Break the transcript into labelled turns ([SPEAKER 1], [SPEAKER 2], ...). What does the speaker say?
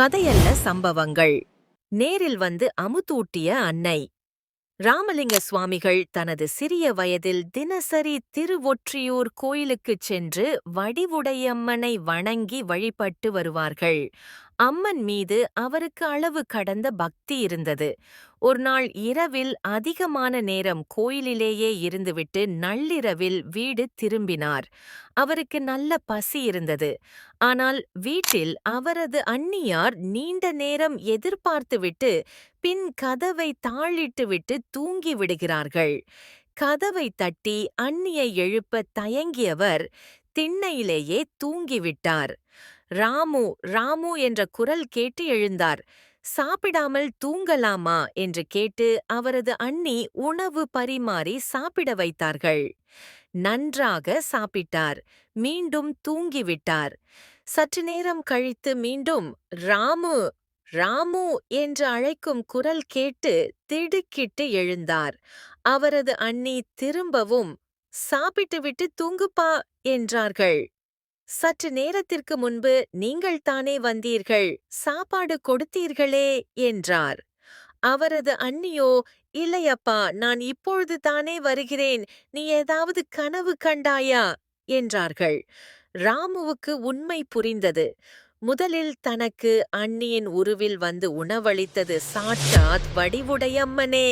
[SPEAKER 1] கதையல்ல சம்பவங்கள். நேரில் வந்து அமுதூட்டிய அன்னை. ராமலிங்க சுவாமிகள் தனது சிறிய வயதில் தினசரி திருவொற்றியூர் கோயிலுக்குச் சென்று வடிவுடையம்மனை வணங்கி வழிபட்டு வருவார்கள். அம்மன் மீது அவருக்கு அளவு கடந்த பக்தி இருந்தது. ஒருநாள் இரவில் அதிகமான நேரம் கோயிலிலேயே இருந்துவிட்டு நள்ளிரவில் வீடு திரும்பினார். அவருக்கு நல்ல பசி இருந்தது. ஆனால் வீட்டில் அவரது அண்ணியார் நீண்ட நேரம் எதிர்பார்த்துவிட்டு பின் கதவை தாளிட்டுவிட்டு தூங்கி விடுகிறார்கள் கதவை தட்டி அண்ணியை எழுப்ப தயங்கியவர் திண்ணையிலேயே தூங்கிவிட்டார். ராமு ராமு என்ற குரல் கேட்டு எழுந்தார். சாப்பிடாமல் தூங்கலாமா? என்று கேட்டு அவரது அண்ணி உணவு பரிமாறி சாப்பிட வைத்தார்கள். நன்றாக சாப்பிட்டார். மீண்டும் தூங்கிவிட்டார். சற்று நேரம் கழித்து மீண்டும் ராமு ராமு என்று அழைக்கும் குரல் கேட்டு திடுக்கிட்டு எழுந்தார். அவரது அண்ணி திரும்பவும் சாப்பிட்டுவிட்டு தூங்குப்பா என்றார்கள். சற்று நேரத்திற்கு முன்பு நீங்கள் தானே வந்தீர்கள் சாப்பாடு கொடுத்தீர்களே என்றார். அவரது அண்ணியோ இல்லையப்பா நான் இப்பொழுது தானே வருகிறேன் நீ ஏதாவது கனவு கண்டாயா? என்றார்கள். ராமுவுக்கு உண்மை புரிந்தது. முதலில் தனக்கு அண்ணியின் உருவில் வந்து உணவளித்தது சாட்சாத் வடிவுடையம்மனே